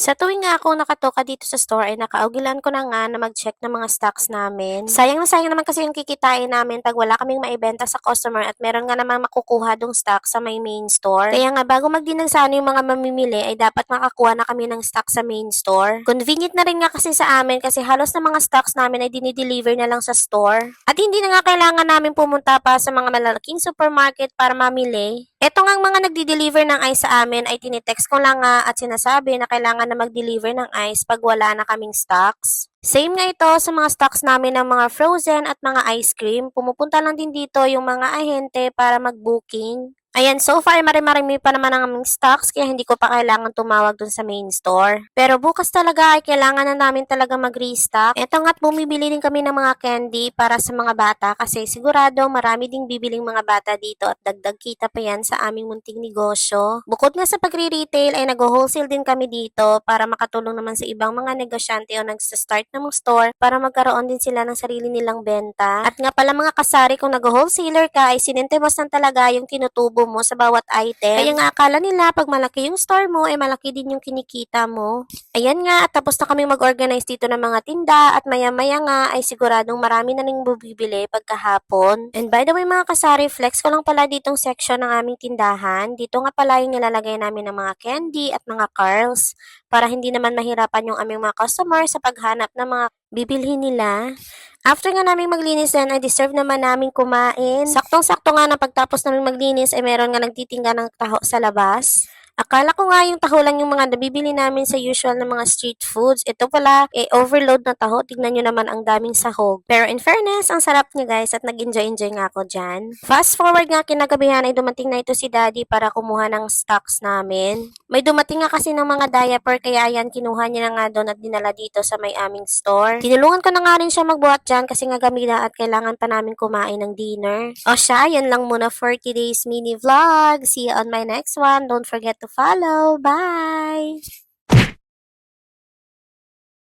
Sa tuwing nga ako nakatoka dito sa store ay nakaugilan ko na nga na mag-check ng mga stocks namin. Sayang na sayang naman kasi yung kikitain namin pag wala kaming maibenta sa customer at meron nga naman makukuha dong stock sa may main store. Kaya nga bago magdinagsano yung mga mamimili ay dapat makakuha na kami ng stock sa main store. Convenient na rin nga kasi sa amin kasi halos na mga stocks namin ay dinideliver na lang sa store. At hindi na nga kailangan namin pumunta pa sa mga malalaking supermarket para mamili. Eto nga mga nagdi-deliver ng ice sa amin ay tinitext ko lang nga at sinasabi na kailangan na mag-deliver ng ice pag wala na kaming stocks. Same nga ito sa mga stocks namin ng mga frozen at mga ice cream. Pumupunta lang din dito yung mga ahente para mag-booking. Ayan, so far marami-marami pa naman ang aming stocks kaya hindi ko pa kailangan tumawag dun sa main store. Pero bukas talaga ay kailangan na namin talaga mag-restock. Eto nga't bumibili din kami ng mga candy para sa mga bata kasi sigurado marami ding bibiling mga bata dito at dagdag kita pa yan sa aming munting negosyo. Bukod nga sa pagre-retail ay nag-wholesale din kami dito para makatulong naman sa ibang mga negosyante o nagsa-start ng mga store para magkaroon din sila ng sarili nilang benta. At nga pala mga kasari kung nag-wholesaler ka ay sinintemos lang talaga yung tinutubo mo sa bawat item. Kaya nga akala nila pag malaki yung store mo ay malaki din yung kinikita mo. Ayan nga at tapos na kami mag-organize dito ng mga tinda at maya-maya nga ay siguradong marami na ning bubibili pagkahapon. And by the way mga kasari, flex ko lang pala ditong section ng aming tindahan. Dito nga pala yung nilalagay namin ng mga candy at mga curls para hindi naman mahirapan yung aming mga customer sa paghanap ng mga bibilhin nila. After nga namin maglinis yan, ay deserve naman namin kumain. Saktong-sakto nga na pagtapos namin maglinis, ay meron nga nagtitingga ng taho sa labas. Akala ko nga yung taho lang yung mga nabibili namin sa usual na mga street foods. Ito pala, eh, overload na taho. Tignan nyo naman ang daming sahog. Pero in fairness, ang sarap niya guys at nag-enjoy-enjoy nga ako dyan. Fast forward nga kinagabihan ay dumating na ito si daddy para kumuha ng stocks namin. May dumating nga kasi ng mga diaper kaya yan kinuha niya na nga doon at dinala dito sa may aming store. Tinulungan ko na nga rin siya magbuhat dyan kasi nga gamila at kailangan pa namin kumain ng dinner. O siya, yan lang muna for today's mini vlog. See you on my next one. Don't forget to follow. Bye!